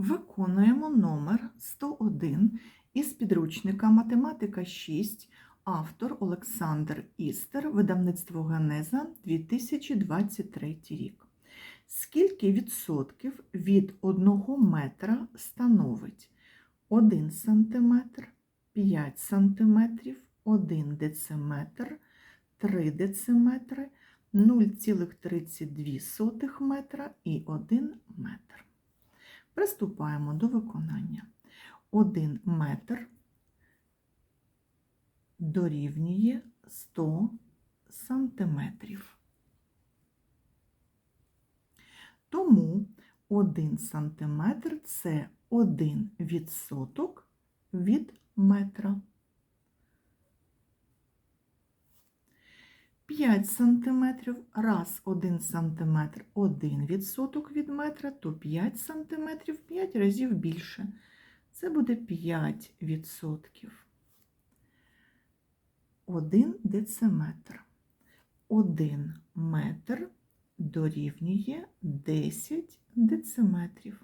Виконуємо номер 101 із підручника Математика 6, автор Олександр Істер, видавництво Генеза 2023 рік. Скільки відсотків від 1 метра становить 1 сантиметр, 5 сантиметрів, 1 дециметр, 3 дециметри, 0,32 метра і 1 метр. Приступаємо до виконання. 1 метр дорівнює 100 сантиметрів. Тому 1 сантиметр – це 1 відсоток від метра. 5 сантиметрів, раз 1 сантиметр, 1 відсоток від метра, то 5 сантиметрів 5 разів більше. Це буде 5 відсотків. 1 дециметр. 1 метр дорівнює 10 дециметрів.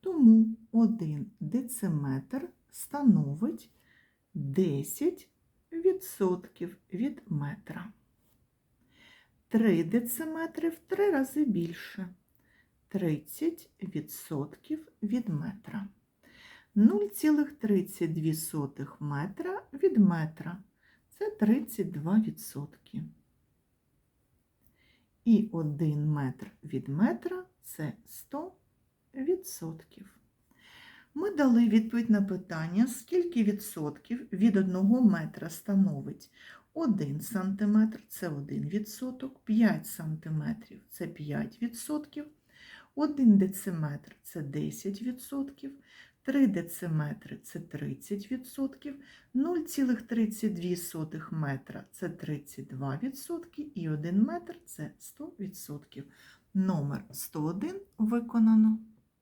Тому 1 дециметр становить 10 відсотків від метра. 3 дециметри в 3 рази більше. 30 відсотків від метра. 0,32 метра від метра. Це 32 відсотки. І 1 метр від метра це 100 відсотків. Ми дали відповідь на питання, скільки відсотків від 1 метра становить 1 сантиметр – це 1 відсоток, 5 сантиметрів – це 5 відсотків, 1 дециметр – це 10 відсотків, 3 дециметри – це 30 відсотків, 0,32 метра – це 32 відсотки і 1 метр – це 100 відсотків. Номер 101 виконано.